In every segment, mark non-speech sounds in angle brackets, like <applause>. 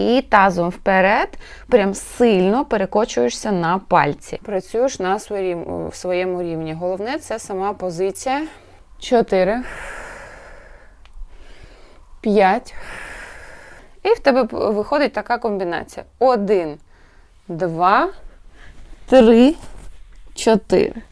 І тазом вперед, прям сильно перекочуєшся на пальці. Працюєш на своєму рівні. Головне це сама позиція. Чотири. П'ять. І в тебе виходить така комбінація. Один, два, три, чотири.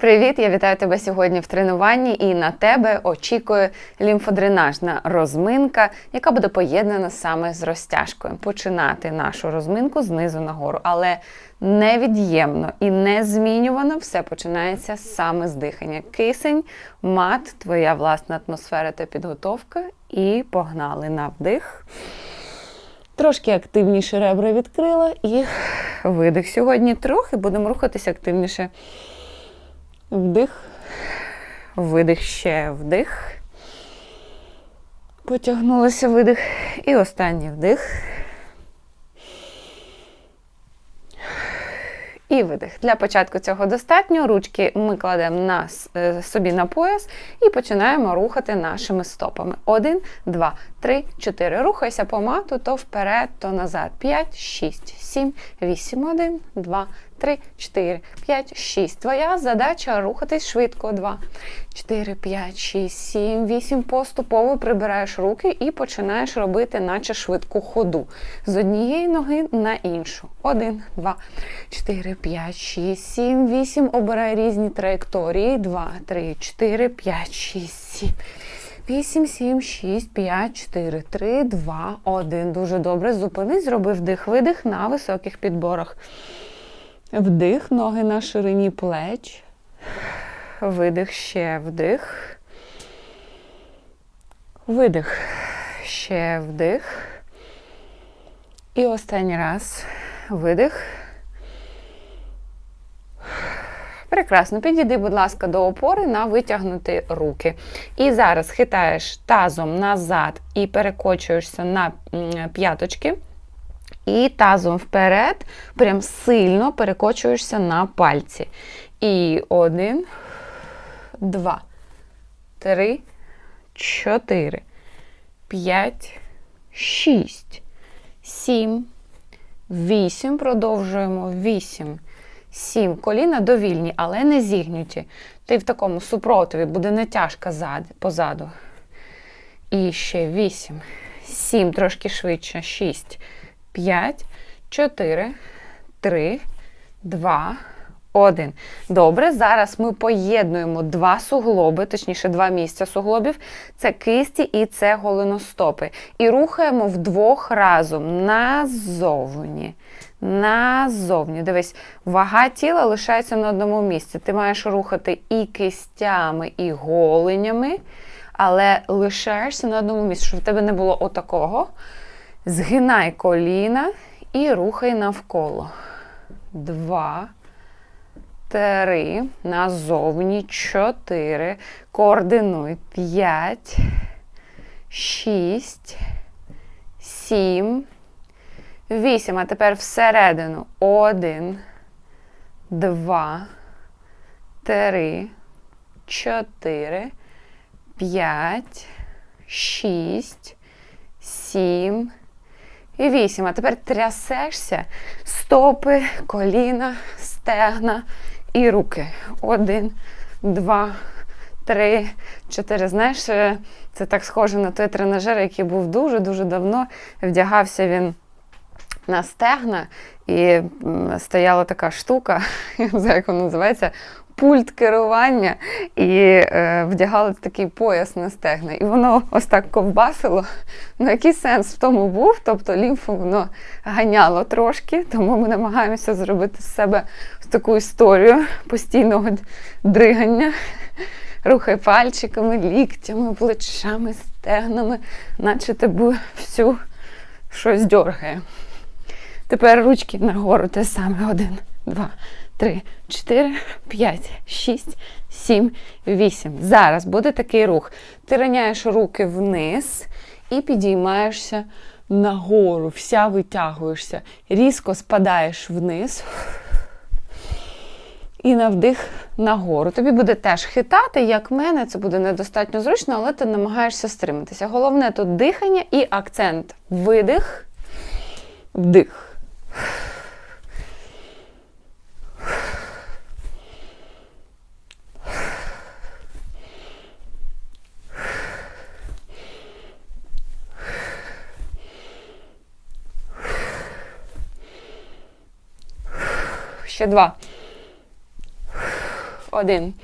Привіт! Я вітаю тебе сьогодні в тренуванні, і на тебе очікує лімфодренажна розминка, яка буде поєднана саме з розтяжкою. Починати нашу розминку знизу нагору, але невід'ємно і незмінювано все починається саме з дихання. Кисень, мат, твоя власна атмосфера та підготовка. І погнали на вдих. Трошки активніше ребра відкрила і видих. Сьогодні трохи будемо рухатися активніше. Вдих, видих, ще вдих. Потягнулася видих. І останній вдих. І видих. Для початку цього достатньо. Ручки ми кладемо на, е, собі на пояс і починаємо рухати нашими стопами. Один, два, три, чотири. Рухайся по мату, то вперед, то назад. П'ять, шість, сім, вісім. Один, два, три, чотири, п'ять, шість. Твоя задача рухатись швидко. Два, чотири, п'ять, шість, сім, вісім. Поступово прибираєш руки і починаєш робити, наче швидку ходу. З однієї ноги на іншу. Один, два, чотири, п'ять, шість, сім, вісім. Обирай різні траєкторії. Два, три, чотири, п'ять, шість, сім. 8, 7, 6, 5, 4, 3, 2, 1. Дуже добре. Зупинись, зроби вдих-видих на високих підборах. Вдих, ноги на ширині плеч. Видих, ще вдих. Видих, ще вдих. І останній раз видих. Прекрасно. Підійди, будь ласка, до опори на витягнути руки. І зараз хитаєш тазом назад і перекочуєшся на п'яточки. І тазом вперед, прям сильно перекочуєшся на пальці. І один, два, три, чотири, п'ять, шість, сім, вісім. Продовжуємо. Вісім. Сім. Коліна довільні, але не зігнуті. Ти в такому супротиві буде натяжка зад, позаду. І ще вісім. Сім. Трошки швидше. Шість. П'ять. Чотири. Три. Два. Один. Добре, зараз ми поєднуємо два суглоби, точніше, два місця суглобів. Це кисті і це голеностопи. І рухаємо вдвох разом назовні. Назовні. Дивись, вага тіла лишається на одному місці. Ти маєш рухати і кистями, і голенями, але лишаєшся на одному місці, щоб в тебе не було отакого. Згинай коліна і рухай навколо. Два. Три. Назовні. Чотири. Координуй. П'ять. Шість. Сім. Вісім. А тепер всередину. Один. Два. Три. Чотири. П'ять. Шість. Сім. І вісім. А тепер трясешся. Стопи, коліна, стегна і руки. Один, два, три, чотири. Знаєш, е, це так схоже на той тренажер, який був дуже-дуже давно. Вдягався він на стегна, і стояла така штука, <laughs> як вона називається. Пульт керування і е, вдягали такий пояс на стегна. І воно ось так ковбасило. Ну, який сенс в тому був? Тобто лімфу воно ганяло трошки, тому ми намагаємося зробити з себе таку історію постійного дригання. Рухай пальчиками, ліктями, плечами, стегнами, наче тебе всю щось дьоргає. Тепер ручки нагору те саме. Один, два, три, чотири, п'ять, шість, сім, вісім. Зараз буде такий рух. Ти раняєш руки вниз і підіймаєшся нагору, вся витягуєшся, різко спадаєш вниз. І на вдих нагору. Тобі буде теж хитати, як мене, це буде недостатньо зручно, але ти намагаєшся стриматися. Головне тут дихання і акцент. Видих, вдих. Ще два. Один.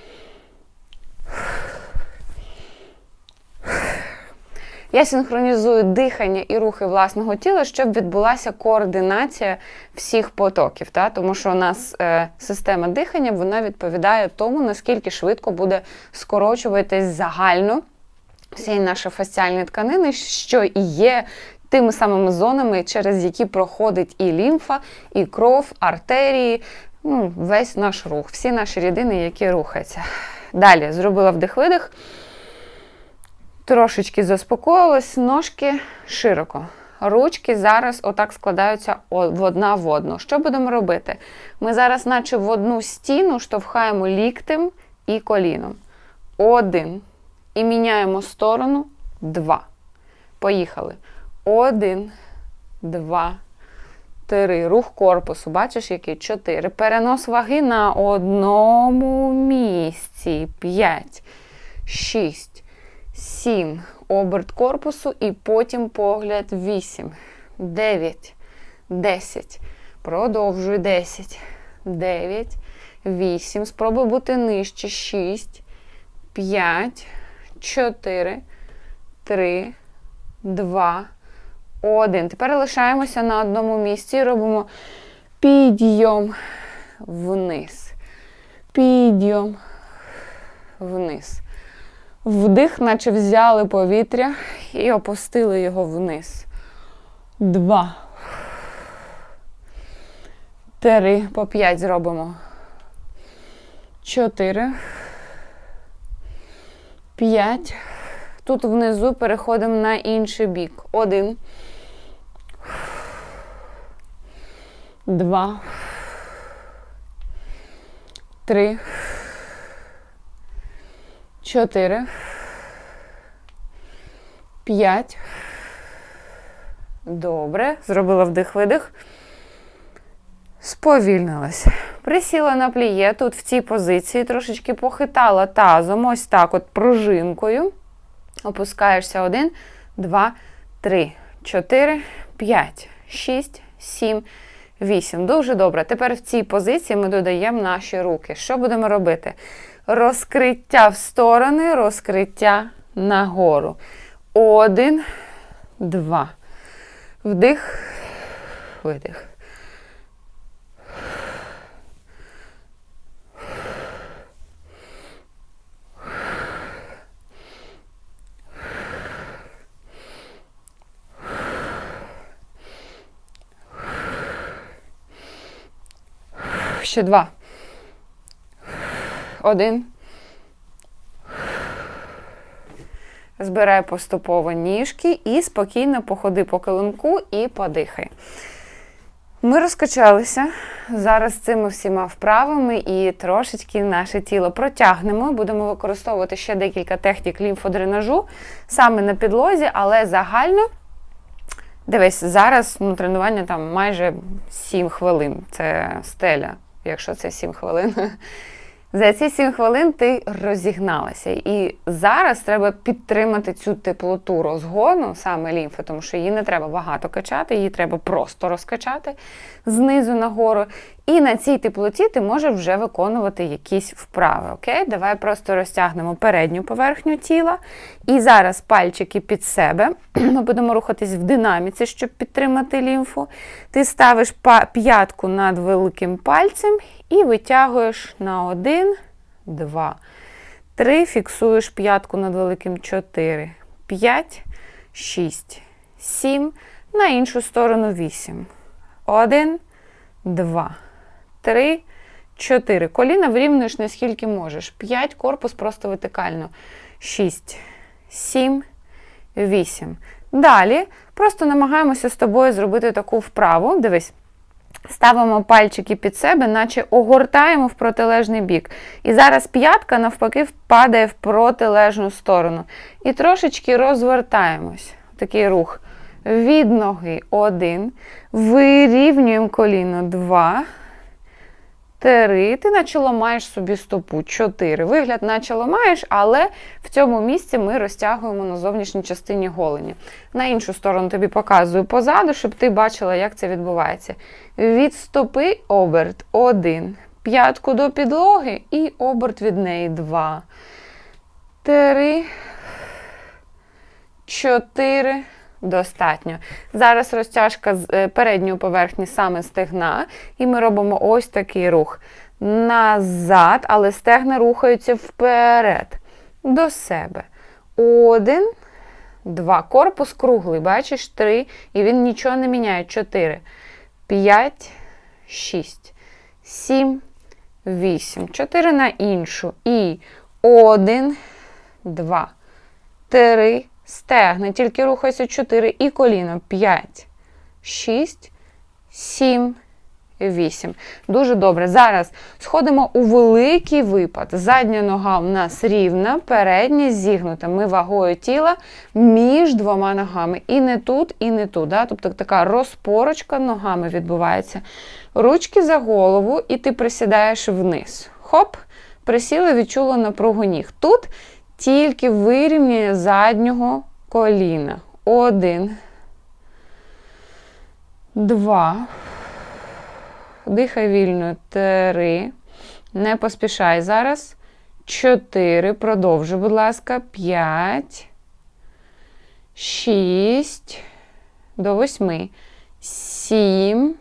Я синхронізую дихання і рухи власного тіла, щоб відбулася координація всіх потоків. Та? Тому що у нас е, система дихання вона відповідає тому, наскільки швидко буде скорочуватись загально всі наші фасціальні тканини, що і є тими самими зонами, через які проходить і лімфа, і кров, артерії, ну, весь наш рух, всі наші рідини, які рухаються. Далі зробила вдих-видих. Трошечки заспокоїлась, ножки широко. Ручки зараз отак складаються одна в одну. Що будемо робити? Ми зараз, наче в одну стіну, штовхаємо ліктем і коліном. Один. І міняємо сторону. Два. Поїхали. Один, два, три. Рух корпусу. Бачиш, який? Чотири. Перенос ваги на одному місці. П'ять, шість, сім. Оберт корпусу і потім погляд. Вісім, дев'ять, десять. Продовжуй. Десять, дев'ять, вісім. Спробуй бути нижче. Шість, п'ять, чотири, три, два. Один. Тепер лишаємося на одному місці і робимо підйом вниз. Підйом вниз. Вдих, наче взяли повітря і опустили його вниз. Два. Три. По п'ять зробимо. Чотири. П'ять. Тут внизу переходимо на інший бік. Один. Два. Три. Чотири. П'ять. Добре. Зробила вдих-видих. Сповільнилася. Присіла на пліє тут в цій позиції, трошечки похитала тазом, ось так, от пружинкою. Опускаєшся один, два, три, чотири, п'ять, шість, сім, вісім. Дуже добре. Тепер в цій позиції ми додаємо наші руки. Що будемо робити? Розкриття в сторони, розкриття нагору. Один, два. Вдих, видих. Ще два. Один. Збирай поступово ніжки і спокійно походи по килимку і подихай. Ми розкачалися зараз цими всіма вправами і трошечки наше тіло протягнемо. Будемо використовувати ще декілька технік лімфодренажу саме на підлозі, але загально. Дивись, зараз ну, тренування там майже 7 хвилин. Це стеля, якщо це 7 хвилин. За ці 7 хвилин ти розігналася. І зараз треба підтримати цю теплоту розгону, саме лімфи, тому що її не треба багато качати, її треба просто розкачати знизу нагору. І на цій теплоті ти можеш вже виконувати якісь вправи. Окей? Давай просто розтягнемо передню поверхню тіла. І зараз пальчики під себе. <clears throat> Ми будемо рухатись в динаміці, щоб підтримати лімфу. Ти ставиш п'ятку над великим пальцем і витягуєш на один, два, три. Фіксуєш п'ятку над великим чотири, п'ять, шість, сім. На іншу сторону вісім. Один, два, три, чотири. Коліна вирівнюєш наскільки можеш. П'ять, корпус просто вертикально. Шість, сім, вісім. Далі просто намагаємося з тобою зробити таку вправу. Дивись. Ставимо пальчики під себе, наче огортаємо в протилежний бік. І зараз п'ятка навпаки впадає в протилежну сторону. І трошечки розвертаємось. Такий рух. Від ноги один. Вирівнюємо коліно два. Три. Ти наче ламаєш собі стопу. Чотири. Вигляд, наче ламаєш, але в цьому місці ми розтягуємо на зовнішній частині голені. На іншу сторону тобі показую позаду, щоб ти бачила, як це відбувається. Від стопи оберт один. П'ятку до підлоги і оберт від неї два. Три. Чотири. Достатньо. Зараз розтяжка з е, передньої поверхні саме стегна, і ми робимо ось такий рух. Назад, але стегна рухаються вперед. До себе. Один, два. Корпус круглий, бачиш, три. І він нічого не міняє. Чотири. П'ять, шість, сім, вісім. Чотири на іншу. І один, два, три. Стегни, тільки рухайся 4 і коліно 5, 6, 7, 8. Дуже добре. Зараз сходимо у великий випад. Задня нога у нас рівна, передня зігнута. Ми вагою тіла між двома ногами. І не тут, і не тут. Да? Тобто така розпорочка ногами відбувається. Ручки за голову, і ти присідаєш вниз. Хоп, присіла, відчула напругу ніг. Тут тільки вирівнює заднього коліна. Один. Два. Дихай вільно. Три. Не поспішай зараз. Чотири. Продовжуй, будь ласка. П'ять. Шість. До восьми. Сім.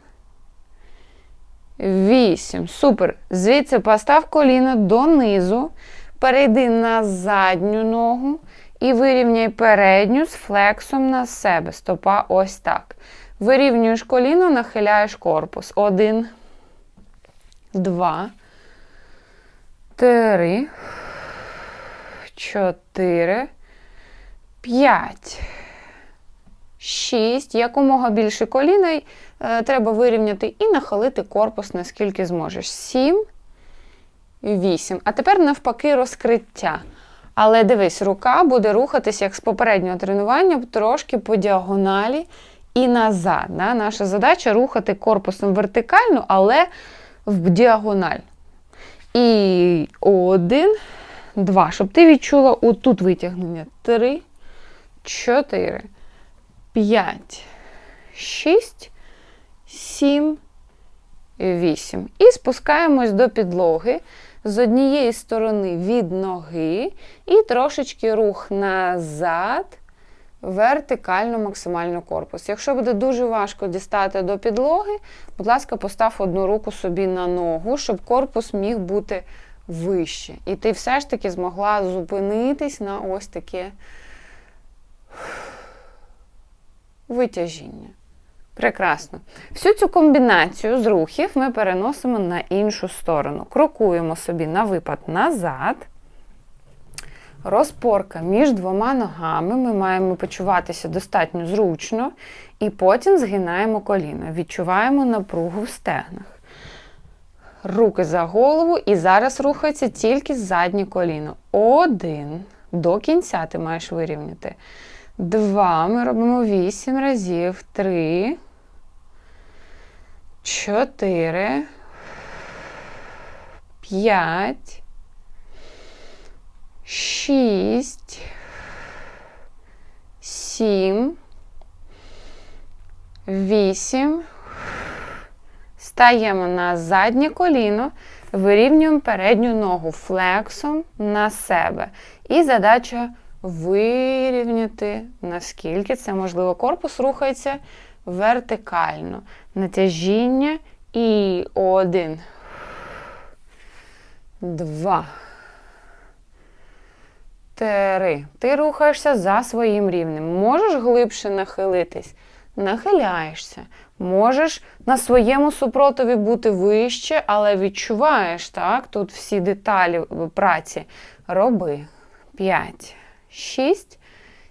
Вісім. Супер. Звідси постав коліно донизу. Перейди на задню ногу і вирівняй передню з флексом на себе. Стопа ось так. Вирівнюєш коліно, нахиляєш корпус. Один, два, три, чотири, п'ять, шість. Якомога більше коліна е, треба вирівняти і нахилити корпус, наскільки зможеш. Сім. 8. А тепер навпаки розкриття. Але дивись, рука буде рухатися, як з попереднього тренування, трошки по діагоналі і назад. Да? Наша задача рухати корпусом вертикально, але в діагональ. І один, два. Щоб ти відчула отут витягнення. Три, чотири, п'ять, шість, сім, вісім. І спускаємось до підлоги з однієї сторони від ноги і трошечки рух назад, вертикально, максимально корпус. Якщо буде дуже важко дістати до підлоги, будь ласка, постав одну руку собі на ногу, щоб корпус міг бути вище. І ти все ж таки змогла зупинитись на ось таке витяжіння. Прекрасно. Всю цю комбінацію з рухів ми переносимо на іншу сторону. Крокуємо собі на випад назад. Розпорка між двома ногами. Ми маємо почуватися достатньо зручно. І потім згинаємо коліна. Відчуваємо напругу в стегнах. Руки за голову, і зараз рухається тільки заднє коліно. Один. До кінця ти маєш вирівняти. Два. Ми робимо вісім разів. Три чотири, п'ять, шість, сім, вісім. Стаємо на заднє коліно, вирівнюємо передню ногу флексом на себе. І задача вирівняти, наскільки це можливо. Корпус рухається вертикально. Натяжіння і один. Два. Три. Ти рухаєшся за своїм рівнем. Можеш глибше нахилитись? Нахиляєшся. Можеш на своєму супротиві бути вище, але відчуваєш, так? Тут всі деталі праці. Роби. П'ять, шість,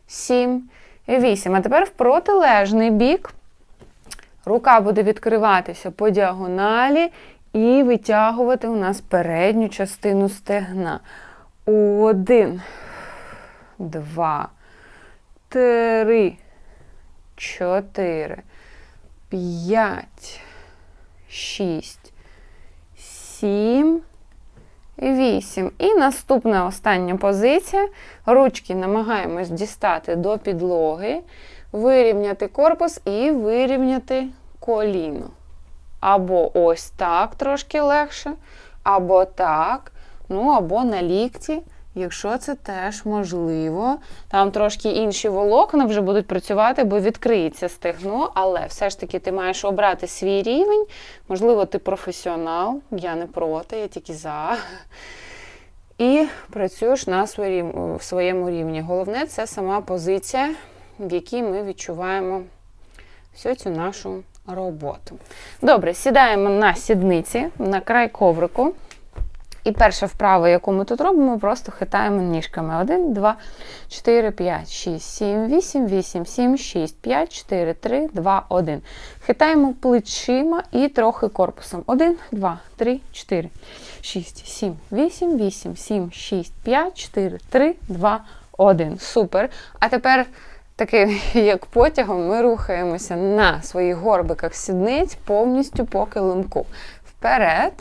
сім, вісім. А тепер в протилежний бік. Рука буде відкриватися по діагоналі і витягувати у нас передню частину стегна. Один, два, три, чотири, п'ять, шість, сім. Вісім. І наступна остання позиція. Ручки намагаємось дістати до підлоги, вирівняти корпус і вирівняти коліно. Або ось так трошки легше, або так, ну або на лікті, якщо це теж можливо. Там трошки інші волокна вже будуть працювати, бо відкриється стегно, але все ж таки ти маєш обрати свій рівень. Можливо, ти професіонал, я не проти, я тільки за. І працюєш на своєму рівні. Головне це сама позиція, в якій ми відчуваємо всю цю нашу роботу. Добре, сідаємо на сідниці, на край коврику. І перша вправа, яку ми тут робимо, просто хитаємо ніжками. 1, 2, 4, 5, 6, 7, 8, 8, 7, 6, 5, 4, 3, 2, 1. Хитаємо плечима і трохи корпусом. 1, 2, 3, 4, 6, 7, 8, 8, 7, 6, 5, 4, 3, 2, 1. Супер. А тепер, таким <laughs> як потягом, ми рухаємося на своїх горбиках сідниць повністю по килимку. Вперед.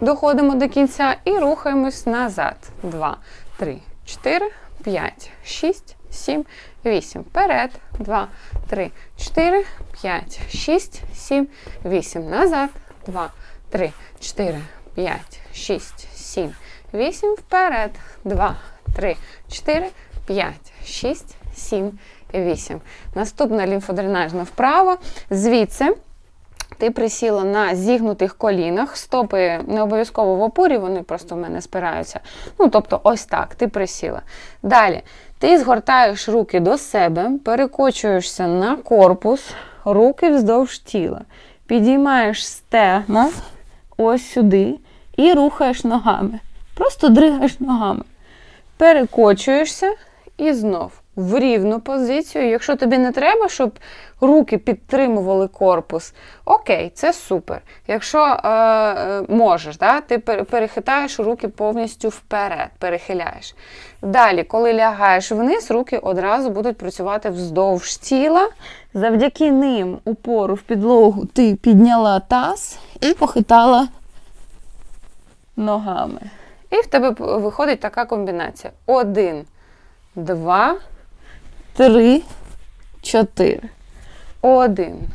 Доходимо до кінця і рухаємось назад. 2, 3, 4, 5, 6, 7, 8. Вперед. 2, 3, 4, 5, 6, 7, 8. Назад. 2, 3, 4, 5, 6, 7, 8. Вперед. 2, 3, 4, 5, 6, 7, 8. Наступна лімфодренажна вправа. Звідси. Ти присіла на зігнутих колінах, стопи не обов'язково в опорі, вони просто в мене спираються. Ну, тобто, ось так, ти присіла. Далі, ти згортаєш руки до себе, перекочуєшся на корпус, руки вздовж тіла. Підіймаєш стегна ось сюди і рухаєш ногами. Просто дригаєш ногами. Перекочуєшся і знов в рівну позицію. Якщо тобі не треба, щоб руки підтримували корпус, окей, це супер. Якщо е, е, можеш, да, ти перехитаєш руки повністю вперед, перехиляєш. Далі, коли лягаєш вниз, руки одразу будуть працювати вздовж тіла. Завдяки ним упору в підлогу ти підняла таз і похитала ногами. І в тебе виходить така комбінація. Один, два, три, чотири. Один,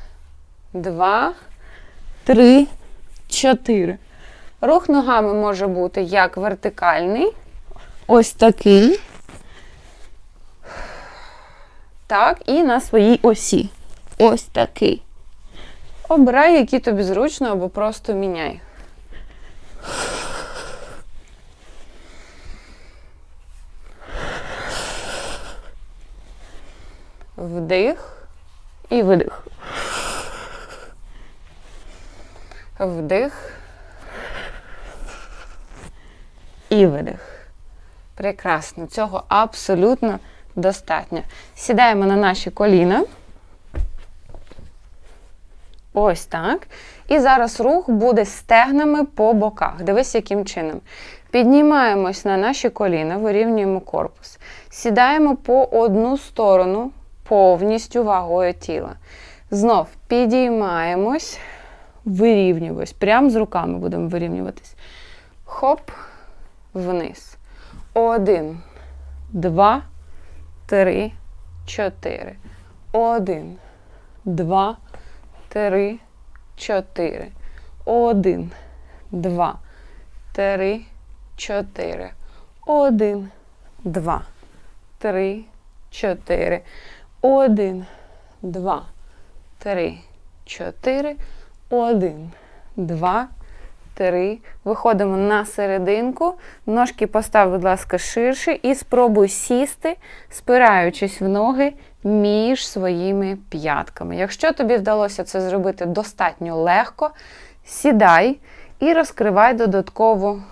два, три, чотири. Рух ногами може бути як вертикальний, ось такий. Так, і на своїй осі. Ось такий. Обирай, який тобі зручно, або просто міняй. Вдих і видих. Вдих. І видих. Прекрасно. Цього абсолютно достатньо. Сідаємо на наші коліна. Ось так. І зараз рух буде стегнами по боках. Дивись, яким чином. Піднімаємось на наші коліна, вирівнюємо корпус. Сідаємо по одну сторону повністю вагою тіла. Знов підіймаємось, вирівнюємось. Прямо з руками будемо вирівнюватись. Хоп, вниз. Один, два, три, чотири. Один, два, три, чотири. Один, два, три, чотири. Один, два, три, чотири. Один, два, три, чотири. Один, два, три. Виходимо на серединку. Ножки постав, будь ласка, ширше і спробуй сісти, спираючись в ноги між своїми п'ятками. Якщо тобі вдалося це зробити достатньо легко, сідай і розкривай додатково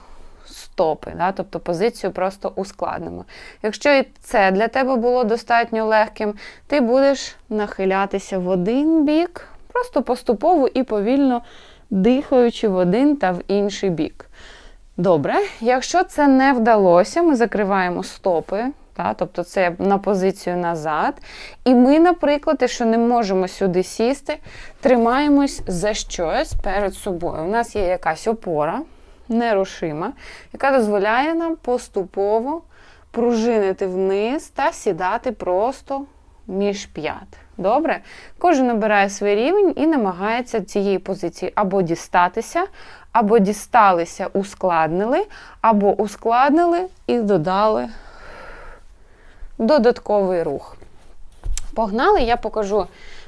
стопи, да? тобто позицію просто ускладнимо. Якщо і це для тебе було достатньо легким, ти будеш нахилятися в один бік, Просто поступово і повільно дихаючи в один та в інший бік. Добре, якщо це не вдалося, ми закриваємо стопи, та, тобто це на позицію назад. І ми, наприклад, якщо не можемо сюди сісти, тримаємось за щось перед собою. У нас є якась опора, нерушима, яка дозволяє нам поступово пружинити вниз та сідати просто між п'ят. Добре? Кожен набирає свій рівень і намагається цієї позиції або дістатися, або дісталися, ускладнили, або ускладнили і додали додатковий рух. Погнали, я покажу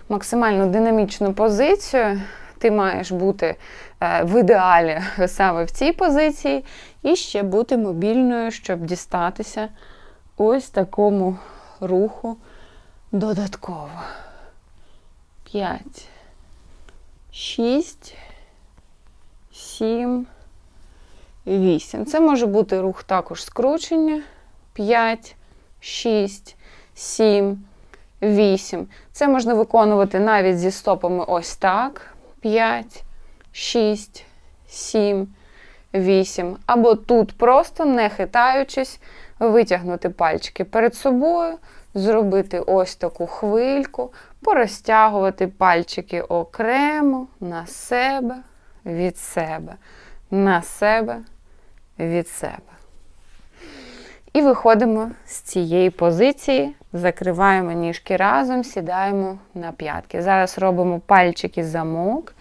максимально динамічну позицію. Ти маєш бути е, в ідеалі <laughs> саме в цій позиції, і ще бути мобільною, щоб дістатися ось такому руху додатково. 5, 6, 7, 8. Це може бути рух також скручення. 5, 6, 7, 8. Це можна виконувати навіть зі стопами ось так. 5, 6, 7, 8. Або тут просто, не хитаючись, витягнути пальчики перед собою, зробити ось таку хвильку, порозтягувати пальчики окремо на себе, від себе, на себе, від себе. І виходимо з цієї позиції, закриваємо ніжки разом, сідаємо на п'ятки. Зараз робимо пальчики замок,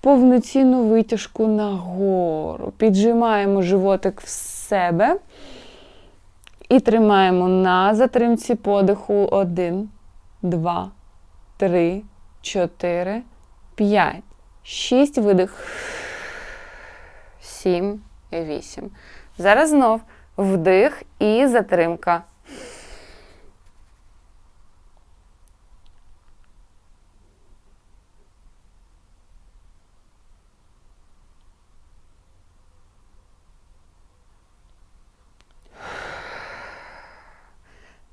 повноцінну витяжку нагору. Піджимаємо животик в себе і тримаємо на затримці подиху. Один, два, три, чотири, п'ять, шість видих. Сім, вісім. Зараз знов вдих і затримка.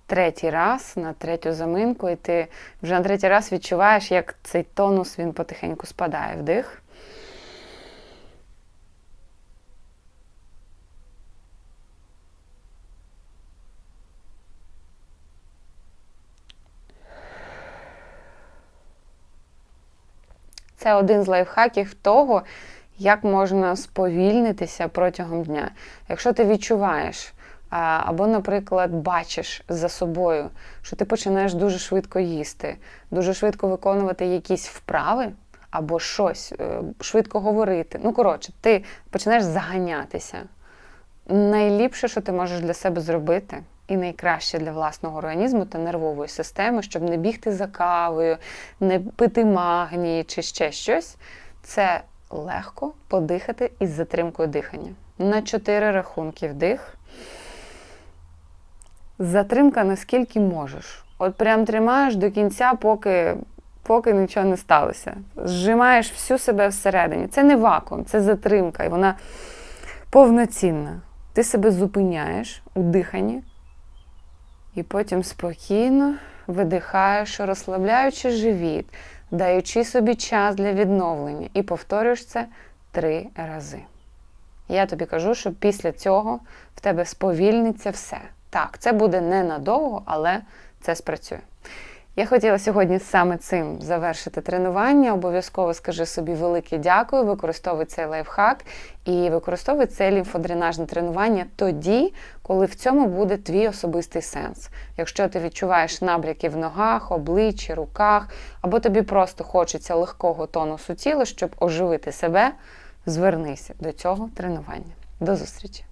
Третій раз на третю заминку, і ти вже на третій раз відчуваєш, як цей тонус він потихеньку спадає. Вдих. Це один з лайфхаків того, як можна сповільнитися протягом дня. Якщо ти відчуваєш, або, наприклад, бачиш за собою, що ти починаєш дуже швидко їсти, дуже швидко виконувати якісь вправи або щось, е, швидко говорити. Ну, коротше, ти починаєш заганятися. Найліпше, що ти можеш для себе зробити, і найкраще для власного організму та нервової системи, щоб не бігти за кавою, не пити магнії чи ще щось, це легко подихати із затримкою дихання. На чотири рахунки вдих. Затримка наскільки можеш. От прям тримаєш до кінця, поки поки нічого не сталося. Зжимаєш всю себе всередині. Це не вакуум, це затримка, і вона повноцінна. Ти себе зупиняєш у диханні, і потім спокійно видихаєш, розслабляючи живіт, даючи собі час для відновлення, і повторюєш це три рази. Я тобі кажу, що після цього в тебе сповільниться все. Так, це буде ненадовго, але це спрацює. Я хотіла сьогодні саме цим завершити тренування. Обов'язково скажи собі велике дякую, використовуй цей лайфхак і використовуй це лімфодренажне тренування тоді, коли в цьому буде твій особистий сенс. Якщо ти відчуваєш набряки в ногах, обличчі, руках, або тобі просто хочеться легкого тонусу тіла, щоб оживити себе, звернися до цього тренування. До зустрічі!